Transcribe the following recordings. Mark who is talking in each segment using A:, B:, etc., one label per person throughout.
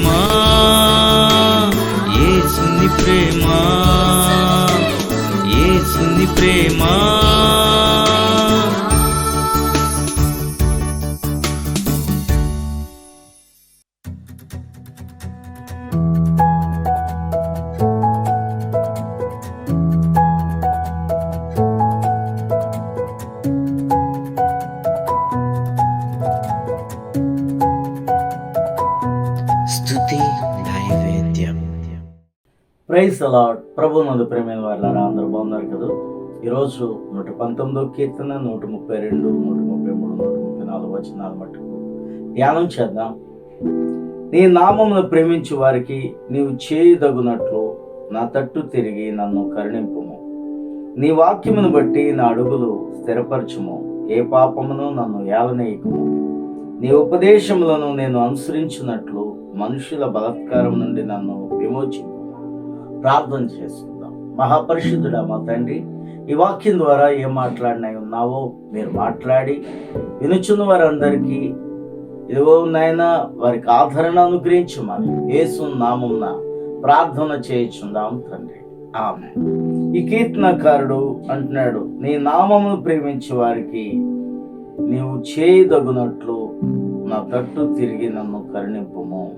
A: ప్రేమ? ఏసుని ప్రేమ? ప్రేమా? స్తుతి నైవేద్యం.
B: ప్రైజ్ అలాడ్ ప్రభు నందు ప్రేమైన వాళ్ళారా అందరూ బాగున్నారు కదా? ఈరోజు నూట పంతొమ్మిదో కీర్తన నూట ముప్పై రెండు నూట ముప్పై మూడు నూట ముప్పై నాలుగు వచ్చినాలు మటుకు. ధ్యానం చేద్దాం. నీ నామమును ప్రేమించు వారికి నీవు చేయదగునట్లు నా తట్టు తిరిగి నన్ను కరుణింపుము. నీ వాక్యమును బట్టి నా అడుగులు స్థిరపరచుము. ఏ పాపమును నన్ను ఏలనేయకుము. నీ ఉపదేశములను నేను అనుసరించినట్లు మనుషుల బలత్కారం నుండి నన్ను విమోచింపు. ప్రార్థన చేసుకుందాం. మహాపరిశుద్ధుడా మా తండ్రి ఈ వాక్యం ద్వారా ఏం మాట్లాడినాయి ఉన్నావో మీరు మాట్లాడి వినుచున్న వారందరికీ ఇదిగో నాయన వారికి ఆదరణ అనుగ్రహించమని యేసు నామున్న ప్రార్థన చేయించుందాం తండ్రి. ఆమె ఈ కీర్తనకారుడు అంటున్నాడు నీ నామమును ప్రేమించే వారికి నీవు చేయదగునట్లు నా తట్టు తిరిగి నన్ను కరుణింపుము.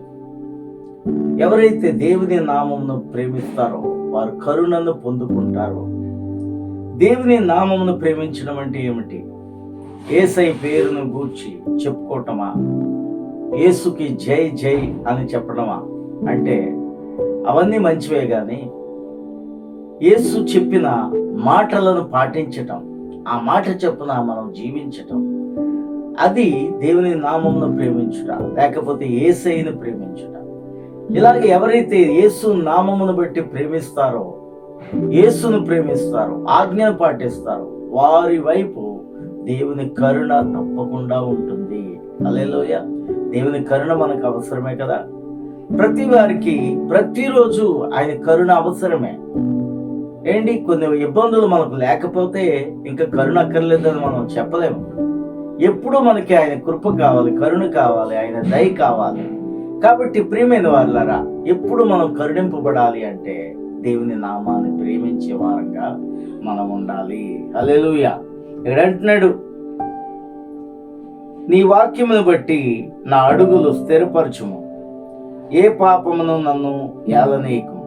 B: ఎవరైతే దేవుని నామమును ప్రేమిస్తారో వారు కరుణను పొందుకుంటారు. దేవుని నామమును ప్రేమించడం అంటే ఏమిటి? ఏసై పేరును గూర్చి చెప్పుకోవటమా? ఏసుకి జై జై అని చెప్పడమా? అంటే అవన్నీ మంచివే కానీ యేసు చెప్పిన మాటలను పాటించటం ఆ మాట చెప్పున మనం జీవించటం అది దేవుని నామమును ప్రేమించుట లేకపోతే ఏసైని ప్రేమించుట. ఇలాగే ఎవరైతే యేసు నామమును బట్టి ప్రేమిస్తారో యేసును ప్రేమిస్తారో ఆజ్ఞను పాటిస్తారో వారి వైపు దేవుని కరుణ తప్పకుండా ఉంటుంది. అలేలోయ దేవుని కరుణ మనకు అవసరమే కదా? ప్రతి వారికి ప్రతిరోజు ఆయన కరుణ అవసరమే. ఏంటి? కొన్ని ఇబ్బందులు మనకు లేకపోతే ఇంకా కరుణ అక్కర్లేదని మనం చెప్పలేము. ఎప్పుడు మనకి ఆయన కృప కావాలి కరుణ కావాలి ఆయన దయ కావాలి. కాబట్టి ప్రియమైన వాళ్ళరా ఎప్పుడు మనం కరుణింపబడాలి అంటే దేవుని నామాన్ని ప్రేమించే వారంగా మనం ఉండాలి. అలెలుయ ఇక్కడ అంటున్నాడు నీ వాక్యమును బట్టి నా అడుగులు స్థిరపరచుము. ఏ పాపమును నన్ను ఏలనీయకము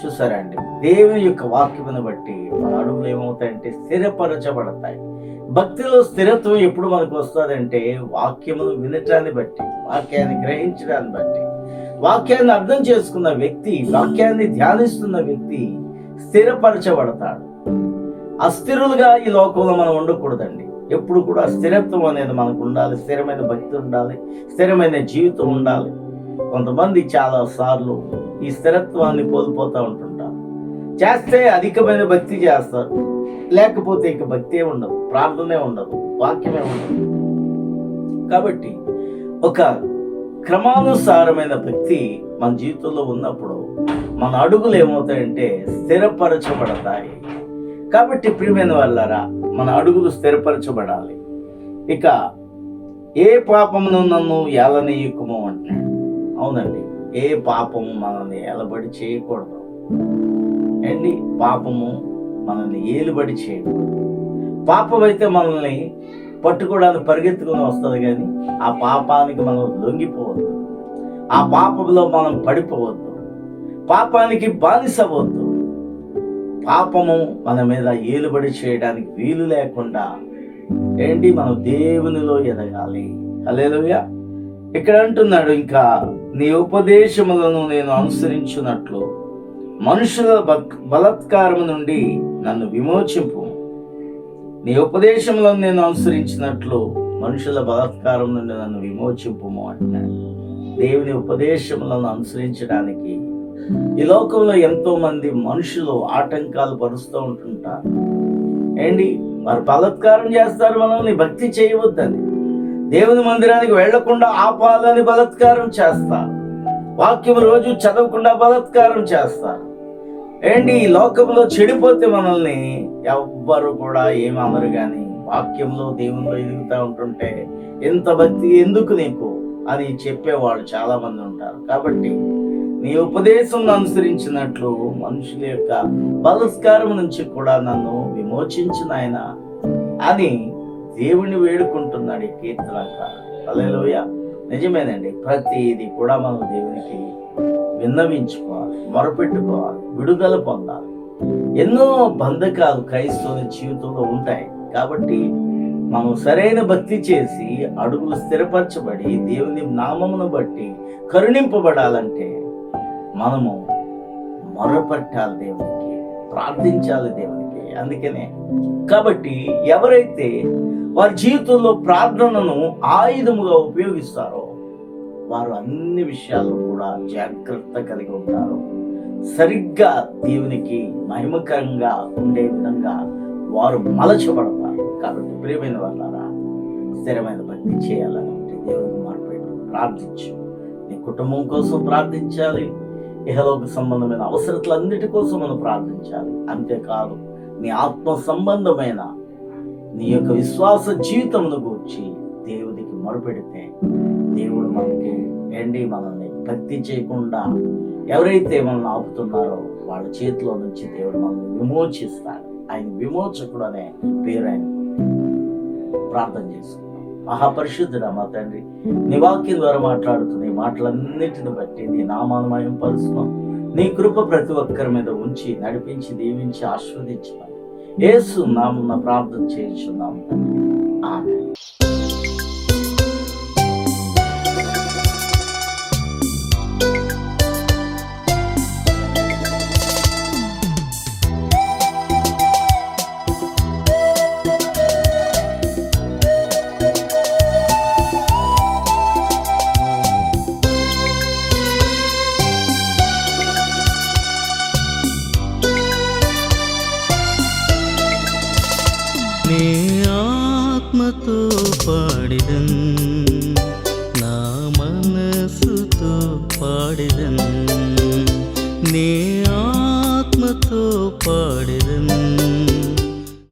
B: చూసారా అండి దేవుని యొక్క వాక్యమును బట్టి మన అడుగులు ఏమవుతాయంటే స్థిరపరచబడతాయి. భక్తిలో స్థిరత్వం ఎప్పుడు మనకు వస్తుందంటే వాక్యమును వినటాన్ని బట్టి వాక్యాన్ని గ్రహించడాన్ని బట్టి. వాక్యాన్ని అర్థం చేసుకున్న వ్యక్తి వాక్యాన్ని ధ్యానిస్తున్న వ్యక్తి స్థిరపరచబడతాడు. అస్థిరులుగా ఈ లోకంలో మనం ఉండకూడదండి. ఎప్పుడు కూడా స్థిరత్వం అనేది మనకు ఉండాలి స్థిరమైన భక్తి ఉండాలి స్థిరమైన జీవితం ఉండాలి. కొంతమంది చాలా సార్లు ఈ స్థిరత్వాన్ని కోల్పోతూ ఉంటుంటారు. చేస్తే అధికమైన భక్తి చేస్తారు. లేకపోతే ఇక భక్తే ఉండదు ప్రార్థనే ఉండదు వాక్యమే ఉండదు. కాబట్టి ఒక క్రమానుసారమైన భక్తి మన జీవితంలో ఉన్నప్పుడు మన అడుగులు ఏమవుతాయంటే స్థిరపరచబడతాయి. కాబట్టి ప్రియమైన వాళ్ళారా మన అడుగులు స్థిరపరచబడాలి. ఇక ఏ పాపమును నన్ను ఏలనీయకుము అంటున్నాడు. అవునండి ఏ పాపము మనల్ని ఏలబడి చేయకూడదు. ఏంటి? పాపము మనల్ని ఏలుబడి చేయడు. పాపం అయితే మనల్ని పట్టుకోవడానికి పరిగెత్తుకుని వస్తుంది కానీ ఆ పాపానికి మనం లొంగిపోవద్దు. ఆ పాపంలో మనం పడిపోవద్దు. పాపానికి బానిసవద్దు. పాపము మన మీద ఏలుబడి చేయడానికి వీలు లేకుండా ఏంటి మనం దేవునిలో ఎదగాలి. అలేలుగా ఇక్కడ అంటున్నాడు ఇంకా నీ ఉపదేశములను నేను అనుసరించినట్లు. మనుషుల బక్- బలాత్కారము నుండి నన్ను విమోచింపు. నీ ఉపదేశంలో నేను అనుసరించినట్లు మనుషుల బలాత్కారం నుండి నన్ను విమోచింపుము అంటున్నాడు. దేవుని ఉపదేశములను అనుసరించడానికి ఈ లోకంలో ఎంతో మంది మనుషులు ఆటంకాలు పరుస్తూ ఉంటుంటారు. ఏంటి? వారు బలత్కారం చేస్తారు మనల్ని భక్తి చేయవద్దని. దేవుని మందిరానికి వెళ్ళకుండా ఆపాలని బలాత్కారం చేస్తారు. వాక్యం రోజు చదవకుండా బలాత్కారం చేస్తారు. ఏంటి? ఈ లోకంలో చెడిపోతే మనల్ని ఎవ్వరు కూడా ఏమనరు కానీ వాక్యంలో దేవునిలో ఎదుగుతూ ఉంటుంటే ఎంత భక్తి ఎందుకు నీకు? అని చెప్పేవాళ్ళు చాలా మంది ఉంటారు. కాబట్టి నీ ఉపదేశం అనుసరించినట్లు మనుషుల యొక్క బలస్కారం నుంచి కూడా నన్ను విమోచించిన నాయన అని దేవుణ్ణి వేడుకుంటున్నాడు ఈ కీర్తనకారు నిజమేనండి. ప్రతిది కూడా మనం దేవునికి విన్నవించుకోవాలి మొరపెట్టుకోవాలి విడుదల పొందాలి. ఎన్నో బంధకాలు క్రైస్తవుల జీవితంలో ఉంటాయి. కాబట్టి మనం సరైన భక్తి చేసి అడుగులు స్థిరపరచబడి దేవుని నామమును బట్టి కరుణింపబడాలంటే మనము మొరపెట్టాలి దేవునికి ప్రార్థించాలి దేవునికి. అందుకనే కాబట్టి ఎవరైతే వారి జీవితంలో ప్రార్థనను ఆయుధముగా ఉపయోగిస్తారో వారు అన్ని విషయాల్లో కూడా జాగ్రత్త కలిగి ఉంటారు. సరిగ్గా దేవునికి మహిమకరంగా ఉండే విధంగా వారు మలచబడతారు. కాబట్టి ప్రియమైన వాళ్ళారా స్థిరమైన భక్తి చేయాలని దేవుని దేవునికి ప్రార్థించు. నీ కుటుంబం కోసం ప్రార్థించాలి. ఇహలోక సంబంధమైన అవసరతలన్నిటి కోసం మనం ప్రార్థించాలి. అంతేకాదు నీ ఆత్మ సంబంధమైన నీ యొక్క విశ్వాస జీవితమును గూర్చి మొరపెడితే దేవుడు మనకి ఏంటి మనల్ని భక్తి చేయకుండా ఎవరైతే మనల్ని ఆపుతున్నారో వాళ్ళ చేతిలో నుంచి దేవుడు మనల్ని విమోచిస్తాడు. ఆయన విమోచకుడు అనే పేరు ఆయన. ప్రార్థన చేసుకున్నాం మహాపరిశుద్ధుడా మా తండ్రి నీ వాక్యం ద్వారా మాట్లాడుతున్న మాటలన్నిటిని బట్టి నీ నామానమయం పరుస్తున్నాం. నీ కృప ప్రతి ఒక్కరి మీద ఉంచి నడిపించి దీవించి ఆస్వాదించమని ఏసు నామున్న ప్రార్థన చేయించున్నాం తండ్రి. ఆమె
A: నీ ఆత్మతో పాడిదన్ నా మనసుతో పాడిదన్ నీ ఆత్మతో పాడిదన్.